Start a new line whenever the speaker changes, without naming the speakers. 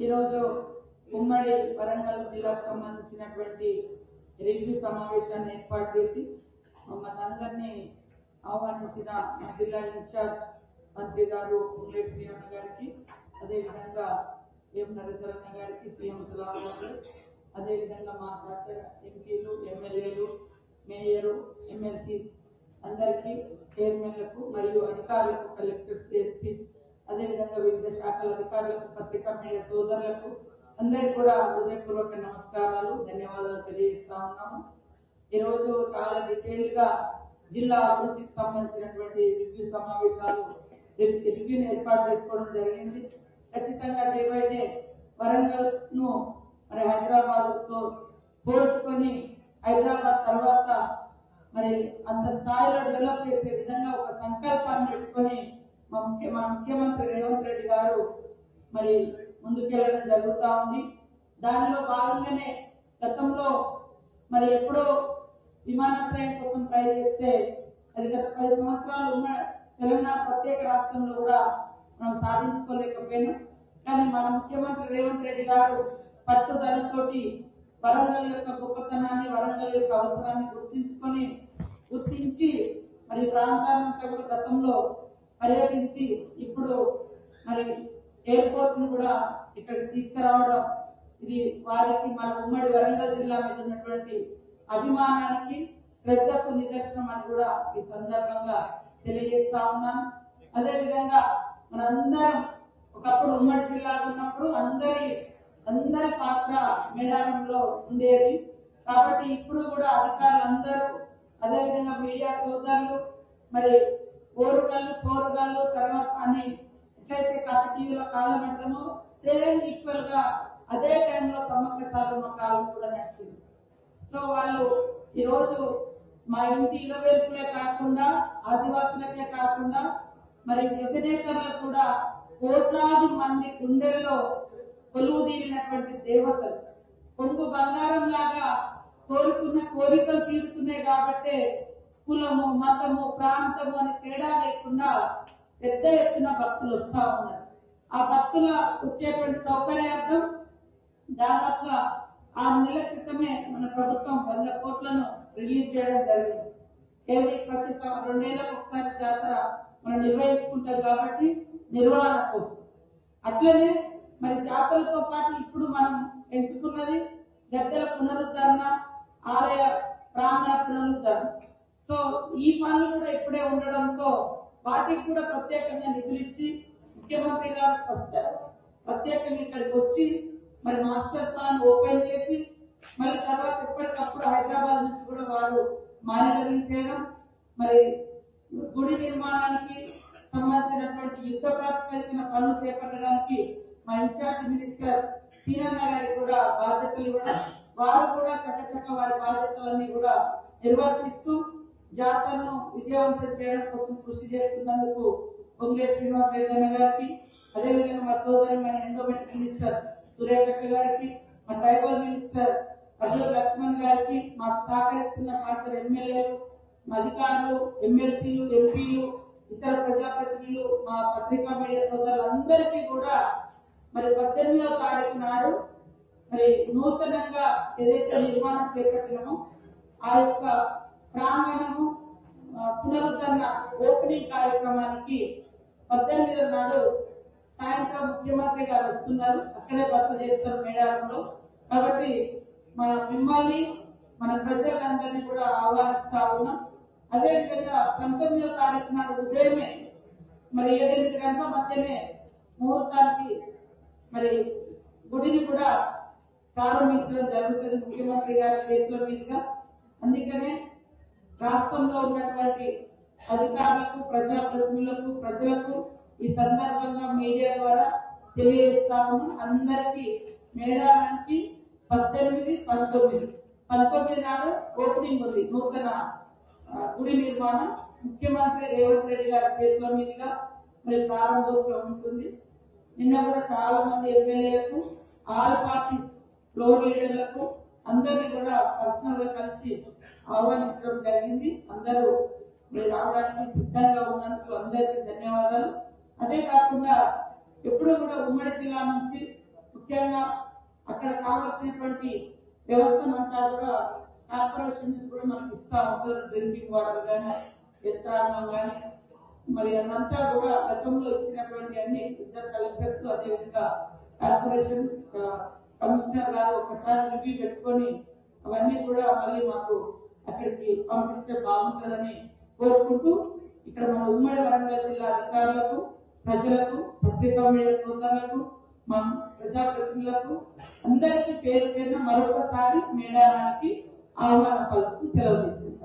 ఈరోజు ఉమ్మడి వరంగల్ జిల్లాకు సంబంధించినటువంటి రివ్యూ సమావేశాన్ని ఏర్పాటు చేసి మమ్మల్ని అందరినీ ఆహ్వానించిన మా జిల్లా ఇన్ఛార్జ్ మంత్రి గారు పుంగేటి శ్రీరణ గారికి అదేవిధంగా ఎం నరేంద్రన్న గారికి సీఎం సులాల్ గారు అదేవిధంగా మా సహచర ఎంపీలు ఎమ్మెల్యేలు మేయరు ఎమ్మెల్సీస్ అందరికీ చైర్మన్లకు మరియు అధికారులకు కలెక్టర్స్ ఎస్పీస్ అదేవిధంగా వివిధ శాఖల అధికారులకు పత్రికా మీడియా సోదరులకు అందరికీ కూడా హృదయపూర్వక నమస్కారాలు ధన్యవాదాలు తెలియజేస్తా ఉన్నాము. ఈరోజు చాలా డీటెయిల్గా జిల్లా అభివృద్ధికి సంబంధించినటువంటి రివ్యూ సమావేశాలు రివ్యూని ఏర్పాటు చేసుకోవడం జరిగింది. ఖచ్చితంగా డే బై డే వరంగల్ను మరి హైదరాబాద్తో పోల్చుకొని హైదరాబాద్ తర్వాత మరి అంత స్థాయిలో డెవలప్ చేసే విధంగా ఒక సంకల్పాన్ని పెట్టుకొని మా ముఖ్య మా ముఖ్యమంత్రి రేవంత్ రెడ్డి గారు మరి ముందుకెళ్ళడం జరుగుతూ ఉంది. దానిలో భాగంగానే గతంలో మరి ఎప్పుడో విమానాశ్రయం కోసం ట్రై చేస్తే అది గత పది సంవత్సరాలు ఉన్న తెలంగాణ ప్రత్యేక రాష్ట్రంలో కూడా మనం సాధించుకోలేకపోయినాం. కానీ మన ముఖ్యమంత్రి రేవంత్ రెడ్డి గారు పట్టుదలతోటి వరంగల్ యొక్క గొప్పతనాన్ని వరంగల్ యొక్క అవసరాన్ని గుర్తించుకొని గుర్తించి మరి ఈ గతంలో పర్యటించి ఇప్పుడు మరి ఎయిర్పోర్ట్ను కూడా ఇక్కడికి తీసుకురావడం ఇది వారికి మన ఉమ్మడి వరంగల్ జిల్లా మీద ఉన్నటువంటి అభిమానానికి శ్రద్ధకు నిదర్శనం అని కూడా ఈ సందర్భంగా తెలియజేస్తా ఉన్నాను. అదేవిధంగా మనందరం ఒకప్పుడు ఉమ్మడి జిల్లాకు ఉన్నప్పుడు అందరి అందరి పాత్ర మేడారంలో ఉండేది. కాబట్టి ఇప్పుడు కూడా అధికారులు అందరూ అదేవిధంగా మీడియా సోదరులు మరి కోరుగాళ్ళు కోరుగాళ్ళు తర్వాత అని ఎట్లయితే కాకతీయుల కాలం అంటామో సేమ్ ఈక్వల్గా అదే టైంలో సమ్మక్క సారమ్మ కాలం కూడా నడిచింది. సో వాళ్ళు ఈరోజు మా ఇంటి ఇలవేల్పులే కాకుండా ఆదివాసులకే కాకుండా మరి దశనేతరులకు కూడా కోట్లాది మంది గుండెల్లో కొలువు తీరినటువంటి దేవతలు. పొంగు బంగారం లాగా కోరుకున్న కోరికలు తీరుతున్నాయి కాబట్టే కులము మతము ప్రాంతము అని తేడా లేకుండా పెద్ద ఎత్తున భక్తులు వస్తా ఉన్నారు. ఆ భక్తుల వచ్చేటువంటి సౌకర్యార్థం దాదాపుగా ఆరు నెలల క్రితమే మన ప్రభుత్వం వంద కోట్లను రిలీజ్ చేయడం జరిగింది. ఏది ప్రతి రెండేళ్ళకు ఒకసారి జాతర మనం నిర్వహించుకుంటారు కాబట్టి నిర్వహణ కోసం. అట్లనే మరి జాతరతో పాటు ఇప్పుడు మనం ఎంచుకున్నది జద్దల పునరుద్ధరణ ఆలయ ప్రాంగణ పునరుద్ధరణ. సో ఈ పనులు కూడా ఇప్పుడే ఉండడంతో వాటికి కూడా ప్రత్యేకంగా నిధులు ఇచ్చి ముఖ్యమంత్రి గారు స్పష్ట ప్రత్యేకంగా ఇక్కడికి వచ్చి మరి మాస్టర్ ప్లాన్ ఓపెన్ చేసి మళ్ళీ తర్వాత ఎప్పటికప్పుడు హైదరాబాద్ నుంచి కూడా వారు మానిటరింగ్ చేయడం మరి గుడి నిర్మాణానికి సంబంధించినటువంటి యుద్ధ ప్రాతిపదికన పనులు చేపట్టడానికి మా ఇన్ఛార్జ్ మినిస్టర్ సీనన్న గారికి కూడా బాధ్యతలు ఇవ్వడం వారు కూడా చక్కచక్క వారి బాధ్యతలన్నీ కూడా నిర్వర్తిస్తూ జాతరను విజయవంతం చేయడం కోసం కృషి చేస్తున్నందుకు పొంగులేటి శ్రీనివాస రెడ్డి అన్న గారికి అదేవిధంగా మా సోదరి మన ఎండోమెంట్ మినిస్టర్ సురేఖక్క గారికి మా ట్రైబల్ మినిస్టర్ అర్జున్ లక్ష్మణ్ గారికి మాకు సహకరిస్తున్న సహచర ఎమ్మెల్యేలు మా అధికారులు ఎమ్మెల్సీలు ఎంపీలు ఇతర ప్రజాప్రతినిధులు మా పత్రికా మీడియా సోదరులందరికీ కూడా మరి పద్దెనిమిదవ తారీఖు నాడు మరి నూతనంగా ఏదైతే నిర్మాణం చేపట్టినామో ఆ యొక్క ప్రాంగణము పునరుద్ధరణ ఓపెనింగ్ కార్యక్రమానికి పద్దెనిమిది నాడు సాయంత్రం ముఖ్యమంత్రి గారు వస్తున్నారు. అక్కడే బస చేస్తారు మేడారంలో. కాబట్టి మన మిమ్మల్ని మన ప్రజలందరినీ కూడా ఆహ్వానిస్తా ఉన్నాం. అదేవిధంగా పంతొమ్మిదవ తారీఖు నాడు ఉదయమే మరి ఏడెనిమిది గంటల మధ్యనే ముహూర్తానికి మరి గుడిని కూడా ప్రారంభించడం జరుగుతుంది ముఖ్యమంత్రి గారి చేతుల మీదుగా. అందుకనే రాష్ట్రంలో ఉన్నటువంటి అధికారులకు ప్రజాప్రతినిధులకు ప్రజలకు ఈ సందర్భంగా మీడియా ద్వారా తెలియజేస్తాము అందరికీ మేడానికి పద్దెనిమిది పంతొమ్మిది పంతొమ్మిది నాడు ఓపెనింగ్ ఉంది. నూతన గుడి నిర్మాణం. ముఖ్యమంత్రి రేవంత్ రెడ్డి గారి చేతుల మీదుగా మరి ప్రారంభోత్సవం ఉంటుంది. నిన్న కూడా చాలా మంది ఎమ్మెల్యేలకు ఆల్ పార్టీస్ ఫ్లోర్ లీడర్లకు అందరినీ కూడా పర్సనల్గా కలిసి ఆహ్వానించడం జరిగింది. అందరూ మరి రావడానికి సిద్ధంగా ఉన్నందుకు అందరికీ ధన్యవాదాలు. అదే కాకుండా ఎప్పుడు కూడా ఉమ్మడి జిల్లా నుంచి ముఖ్యంగా అక్కడ కావాల్సినటువంటి వ్యవస్థనంతా కూడా కార్పొరేషన్ నుంచి కూడా మనకి ఇస్తా ఉంటారు. డ్రింకింగ్ వాటర్ కానీ యంత్రాంగం కానీ మరి అదంతా కూడా గతంలో ఇచ్చినటువంటి అన్ని ఇద్దరు కలెక్టర్స్ అదేవిధంగా కార్పొరేషన్ కమిషనర్ గారు ఒకసారి రివ్యూ పెట్టుకొని అవన్నీ కూడా మళ్ళీ మాకు అక్కడికి పంపిస్తే బాగుంటుందని కోరుకుంటూ ఇక్కడ మన ఉమ్మడి వరంగల్ జిల్లా అధికారులకు ప్రజలకు పత్రికా మీడియా సోదరులకు మా ప్రజాప్రతినిధులకు అందరికీ పేరు పేరున మరొకసారి మేడారానికి ఆహ్వానం పలుకుతూ సెలవు తీసుకుంటాం